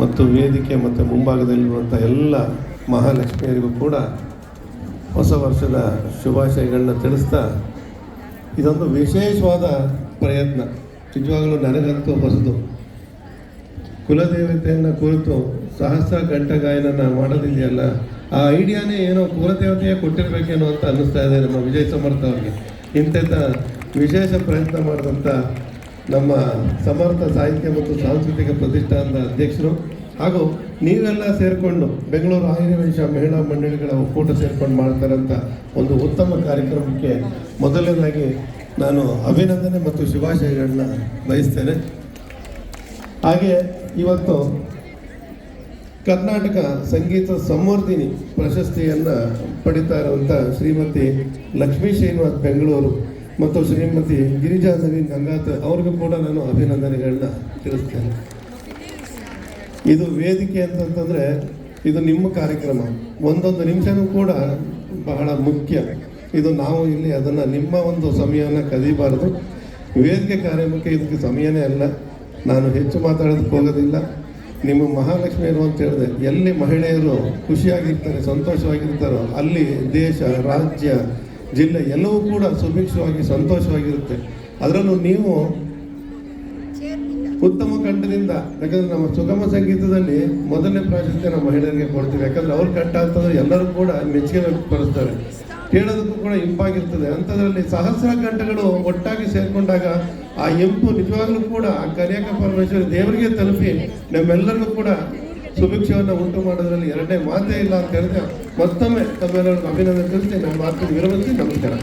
ಮತ್ತು ವೇದಿಕೆ ಮತ್ತು ಮುಂಭಾಗದಲ್ಲಿರುವಂಥ ಎಲ್ಲ ಮಹಾಲಕ್ಷ್ಮಿಯರಿಗೂ ಕೂಡ ಹೊಸ ವರ್ಷದ ಶುಭಾಶಯಗಳನ್ನ ತಿಳಿಸ್ತಾ ಇದೊಂದು ವಿಶೇಷವಾದ ಪ್ರಯತ್ನ. ನಿಜವಾಗಲೂ ನನಗಂತೂ ಹೊಸದು. ಕುಲದೇವತೆಯನ್ನು ಕುರಿತು ಸಹಸ್ರ ಗಂಟ ಗಾಯನ ಮಾಡೋದಿದೆಯಲ್ಲ, ಆ ಐಡಿಯಾನೇ ಏನೋ ಕುಲದೇವತೆಯೇ ಕೊಟ್ಟಿರಬೇಕೇನೋ ಅಂತ ಅನ್ನಿಸ್ತಾ ಇದೆ ನಮ್ಮ ವಿಜಯ್ ಸಮರ್ಥ ಅವರಿಗೆ ಇಂಥದ್ದ ವಿಶೇಷ ಪ್ರಯತ್ನ ಮಾಡಿದಂಥ ನಮ್ಮ ಸಮರ್ಥ ಸಾಹಿತ್ಯ ಮತ್ತು ಸಾಂಸ್ಕೃತಿಕ ಪ್ರತಿಷ್ಠಾನದ ಅಧ್ಯಕ್ಷರು ಹಾಗೂ ನೀವೆಲ್ಲ ಸೇರಿಕೊಂಡು ಬೆಂಗಳೂರು ಆಯುರ್ವೇದ ಮಹಿಳಾ ಮಂಡಳಿಗಳ ಒಕ್ಕೂಟ ಸೇರ್ಕೊಂಡು ಮಾಡ್ತಾರಂಥ ಒಂದು ಉತ್ತಮ ಕಾರ್ಯಕ್ರಮಕ್ಕೆ ಮೊದಲನೇದಾಗಿ ನಾನು ಅಭಿನಂದನೆ ಮತ್ತು ಶುಭಾಶಯಗಳನ್ನ ಬಯಸ್ತೇನೆ. ಹಾಗೆ ಇವತ್ತು ಕರ್ನಾಟಕ ಸಂಗೀತ ಸಂವರ್ಧಿನಿ ಪ್ರಶಸ್ತಿಯನ್ನು ಪಡಿತಾ ಇರುವಂಥ ಶ್ರೀಮತಿ ಲಕ್ಷ್ಮೀ ಶ್ರೀನಿವಾಸ್ ಬೆಂಗಳೂರು ಮತ್ತು ಶ್ರೀಮತಿ ಗಿರಿಜಾ ಸರಿ ಗಂಗಾತ್ ಅವ್ರಿಗೂ ಕೂಡ ನಾನು ಅಭಿನಂದನೆಗಳನ್ನ ತಿಳಿಸ್ತೇನೆ. ಇದು ವೇದಿಕೆ ಅಂತಂತಂದರೆ ಇದು ನಿಮ್ಮ ಕಾರ್ಯಕ್ರಮ. ಒಂದೊಂದು ನಿಮಿಷನೂ ಕೂಡ ಬಹಳ ಮುಖ್ಯ. ಇದು ನಾವು ಇಲ್ಲಿ ಅದನ್ನು ನಿಮ್ಮ ಒಂದು ಸಮಯವನ್ನು ಕದಿಬಾರದು. ವೇದಿಕೆ ಕಾರ್ಯಕ್ರಮಕ್ಕೆ ಇದಕ್ಕೆ ಸಮಯನೇ ಅಲ್ಲ. ನಾನು ಹೆಚ್ಚು ಮಾತಾಡೋದಕ್ಕೆ ಹೋಗೋದಿಲ್ಲ. ನಿಮ್ಮ ಮಹಾಲಕ್ಷ್ಮಿಯರು ಅಂತ ಹೇಳಿದೆ ಎಲ್ಲಿ ಮಹಿಳೆಯರು ಖುಷಿಯಾಗಿರ್ತಾರೆ, ಸಂತೋಷವಾಗಿರ್ತಾರೋ, ಅಲ್ಲಿ ದೇಶ, ರಾಜ್ಯ ಜಿಲ್ಲೆ ಎಲ್ಲವೂ ಕೂಡ ಸುಭಿಕ್ಷವಾಗಿ ಸಂತೋಷವಾಗಿರುತ್ತೆ. ಅದರಲ್ಲೂ ನೀವು ಉತ್ತಮ ಕಂಠದಿಂದ ಯಾಕಂದ್ರೆ ನಮ್ಮ ಸುಗಮ ಸಂಗೀತದಲ್ಲಿ ಮೊದಲನೇ ಪ್ರಾಶಸ್ತ್ಯ ನಮ್ಮ ಮಹಿಳೆಯರಿಗೆ ಕೊಡ್ತೀವಿ. ಯಾಕಂದ್ರೆ ಅವ್ರ ಕಂಠ ಅಂತಂದ್ರೆ ಎಲ್ಲರೂ ಕೂಡ ಮೆಚ್ಚುಗೆ ವ್ಯಕ್ತಪಡಿಸ್ತಾರೆ. ಕೇಳೋದಕ್ಕೂ ಕೂಡ ಇಂಪಾಗಿರ್ತದೆ. ಅಂಥದ್ರಲ್ಲಿ ಸಹಸ್ರ ಕಂಠಗಳು ಒಟ್ಟಾಗಿ ಸೇರಿಕೊಂಡಾಗ ಆ ಎಂಪು ನಿಜವಾಗ್ಲೂ ಕೂಡ ಆ ಕರಿಯಕ ಪರಮೇಶ್ವರಿ ದೇವರಿಗೆ ತಲುಪಿ ನಮ್ಮೆಲ್ಲರಿಗೂ ಕೂಡ ಸುಭಿಕ್ಷವನ್ನು ಉಂಟು ಮಾಡೋದ್ರಲ್ಲಿ ಎರಡನೇ ಮಾತೇ ಇಲ್ಲ ಅಂತ ಹೇಳಿದ್ರೆ ಮತ್ತೊಮ್ಮೆ ತಮ್ಮೆಲ್ಲರಿಗೂ ಅಭಿನಂದನೆ ತಿಳಿಸಿ ನಮ್ಮ ಮಾತು ವಿರಮಿಸಿ ನಮಸ್ಕಾರ.